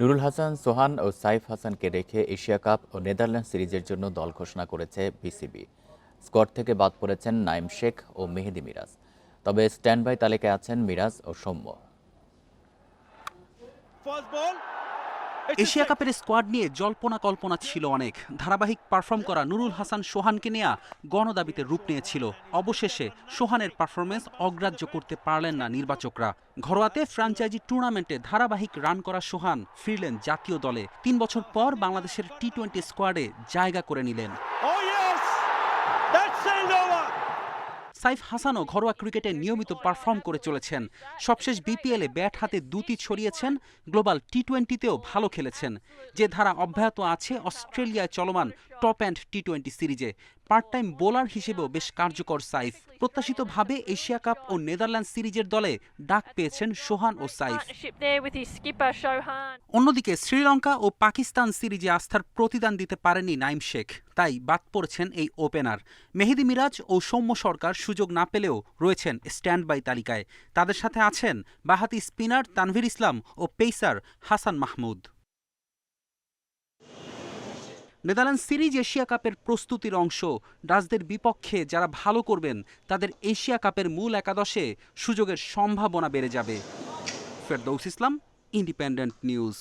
নুরুল হাসান, সোহান ও সাইফ হাসানকে রেখে Asia cup ও নেদারল্যান্ড সিরিজের জন্য দল ঘোষণা করেছে বিসিবি। স্কোয়াড থেকে বাদ পড়েছেন নাইম শেখ ও মেহেদি মিরাজ। তবে স্ট্যান্ডবাই তালিকায় আছেন মিরাজ ও সৌম্য। এশিয়া কাপের স্কোয়াড নিয়ে জল্পনা কল্পনা ছিল অনেক। ধারাবাহিক পারফর্ম করা নুরুল হাসান সোহানকে নেয়া গণদাবিতে রূপ নিয়েছিল। অবশেষে সোহানের পারফরমেন্স অগ্রাহ্য করতে পারলেন না নির্বাচকরা। ঘরোয়াতে ফ্র্যাঞ্চাইজি টুর্নামেন্টে ধারাবাহিক রান করা সোহান ফিরলেন জাতীয় দলে। তিন বছর পর বাংলাদেশের টি টোয়েন্টি স্কোয়াডে জায়গা করে নিলেন। সাইফ হাসানও ঘরোয়া ক্রিকেটে নিয়মিত পারফর্ম করে চলেছেন। সবশেষ বিপিএলে ব্যাট হাতে দুটি ছড়িয়েছেন, গ্লোবাল টি টোয়েন্টিতেও ভালো খেলেছেন। যে ধারা অব্যাহত আছে, অস্ট্রেলিয়ায় চলমান টপ অ্যান্ড টি টোয়েন্টি সিরিজে। পার্ট টাইম বোলার হিসেবেও বেশ কার্যকর সাইফ। প্রত্যাশিতভাবে এশিয়া কাপ ও নেদারল্যান্ড সিরিজের দলে ডাক পেয়েছেন সোহান ও সাইফ. অন্যদিকে শ্রীলঙ্কা ও পাকিস্তান সিরিজে আস্থার প্রতিদান দিতে পারেনি নাইম শেখ। তাই বাদ পড়েছেন এই ওপেনার। মেহেদি মিরাজ ও সৌম্য সরকার সুযোগ না পেলেও রয়েছেন স্ট্যান্ড বাই তালিকায়। তাদের সাথে আছেন বাহাতি স্পিনার তানভীর ইসলাম ও pacer Hasan Mahmud. Netherland series Asia কাপের প্রস্তুতির অংশ। ডাচদের বিপক্ষে যারা ভালো করবেন, তাদের এশিয়া কাপের মূল একাদশে সুযোগের সম্ভাবনা বেড়ে যাবে। ফেরদৌস ইসলাম ইন্ডিপেন্ডেন্ট নিউজ